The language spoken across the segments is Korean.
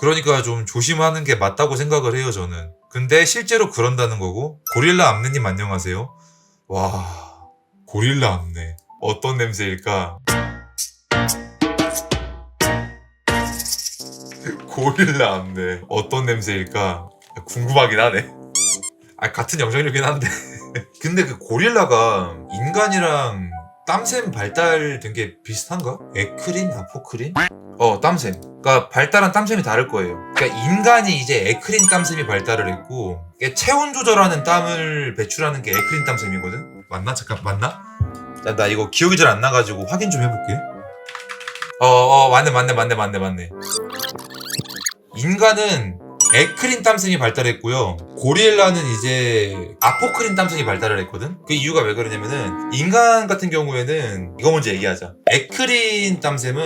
그러니까 좀 조심하는 게 맞다고 생각을 해요, 저는. 근데 실제로 그런다는 거고, 고릴라 암내님 안녕하세요. 와, 고릴라 암내. 어떤 냄새일까? 고릴라 암내. 어떤 냄새일까? 궁금하긴 하네. 아, 같은 영상이긴 한데. 근데 그 고릴라가 인간이랑 땀샘 발달된 게 비슷한가? 에크린, 아포크린? 어, 땀샘. 그러니까 발달한 땀샘이 다를 거예요. 그러니까 인간이 이제 에크린 땀샘이 발달을 했고, 이게 체온 조절하는 땀을 배출하는 게 에크린 땀샘이거든. 맞나? 잠깐 맞나? 자, 나 이거 기억이 잘 안 나가지고 확인 좀 해볼게. 어, 어, 맞네, 맞네, 맞네, 맞네, 맞네. 인간은 에크린 땀샘이 발달했고요. 고릴라는 이제 아포크린 땀샘이 발달을 했거든. 그 이유가 왜 그러냐면은 인간 같은 경우에는 이거 먼저 얘기하자. 에크린 땀샘은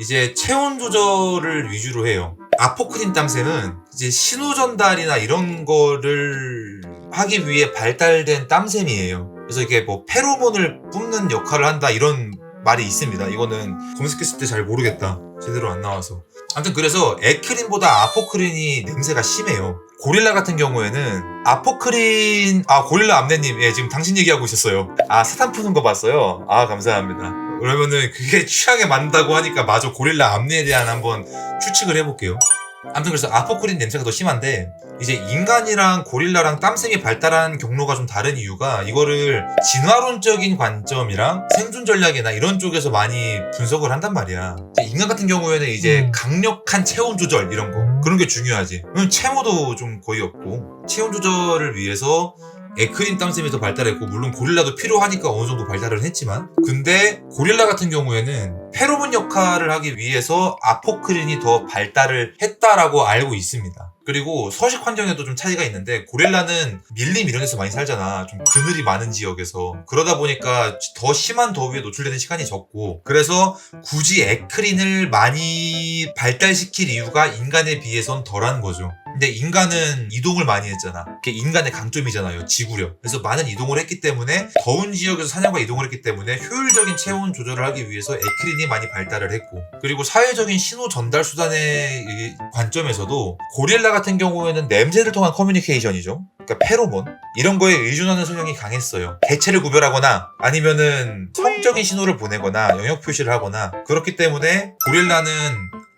이제 체온 조절을 위주로 해요. 아포크린 땀샘은 이제 신호 전달이나 이런 거를 하기 위해 발달된 땀샘이에요. 그래서 이게 뭐 페로몬을 뿜는 역할을 한다 이런 말이 있습니다. 이거는 검색했을 때 잘 모르겠다. 제대로 안 나와서. 아무튼 그래서 에크린보다 아포크린이 냄새가 심해요. 고릴라 같은 경우에는 아포크린 아 고릴라 암내님 예 지금 당신 얘기하고 있었어요. 아 사탄 푸는 거 봤어요. 아 감사합니다. 그러면은 그게 취향에 맞는다고 하니까 마저 고릴라 암내에 대한 한번 추측을 해볼게요. 아무튼 그래서 아포크린 냄새가 더 심한데 이제 인간이랑 고릴라랑 땀샘이 발달한 경로가 좀 다른 이유가 이거를 진화론적인 관점이랑 생존 전략이나 이런 쪽에서 많이 분석을 한단 말이야. 인간 같은 경우에는 이제 음. 강력한 체온 조절 이런 거 그런 게 중요하지. 왜냐면 채모도 좀 거의 없고 체온 조절을 위해서 에크린 땀샘이 더 발달했고 물론 고릴라도 필요하니까 어느 정도 발달을 했지만 근데 고릴라 같은 경우에는 페로몬 역할을 하기 위해서 아포크린이 더 발달을 했다라고 알고 있습니다. 그리고 서식 환경에도 좀 차이가 있는데 고릴라는 밀림 이런 데서 많이 살잖아. 좀 그늘이 많은 지역에서. 그러다 보니까 더 심한 더위에 노출되는 시간이 적고 그래서 굳이 에크린을 많이 발달시킬 이유가 인간에 비해선 덜한 거죠. 근데 인간은 이동을 많이 했잖아. 그게 인간의 강점이잖아요. 지구력. 그래서 많은 이동을 했기 때문에 더운 지역에서 사냥과 이동을 했기 때문에 효율적인 체온 조절을 하기 위해서 에크린이 많이 발달을 했고 그리고 사회적인 신호 전달 수단의 이 관점에서도 고릴라 같은 경우에는 냄새를 통한 커뮤니케이션이죠. 그러니까 페로몬 이런 거에 의존하는 성향이 강했어요. 개체를 구별하거나 아니면은 성적인 신호를 보내거나 영역 표시를 하거나 그렇기 때문에 고릴라는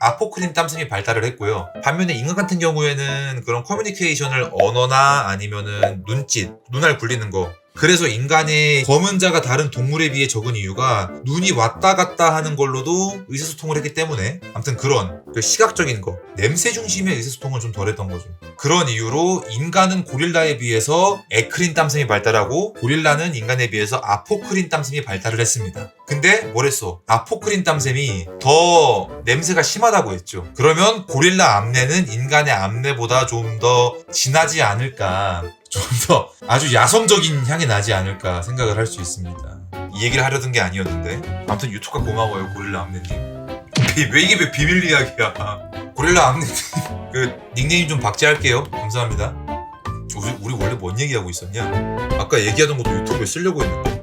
아포크린 땀샘이 발달을 했고요. 반면에 인간 같은 경우에는 그런 커뮤니케이션을 언어나 아니면은 눈짓, 눈알 굴리는 거. 그래서 인간의 검은 자가 다른 동물에 비해 적은 이유가 눈이 왔다 갔다 하는 걸로도 의사소통을 했기 때문에 아무튼 그런 그 시각적인 거 냄새 중심의 의사소통은 좀 덜했던 거죠. 그런 이유로 인간은 고릴라에 비해서 에크린 땀샘이 발달하고 고릴라는 인간에 비해서 아포크린 땀샘이 발달을 했습니다. 근데 뭐랬어? 아포크린 땀샘이 더 냄새가 심하다고 했죠. 그러면 고릴라 암내는 인간의 암내보다 좀 더 진하지 않을까 좀 더 아주 야성적인 향이 나지 않을까 생각을 할 수 있습니다. 이 얘기를 하려던 게 아니었는데 아무튼 유튜브가 고마워요 고릴라 암내님. 왜 이게 왜 비밀 이야기야? 고릴라 암내님 그 닉네임 좀 박제할게요. 감사합니다. 우리, 우리 원래 뭔 얘기하고 있었냐? 아까 얘기하던 것도 유튜브에 쓰려고 했는데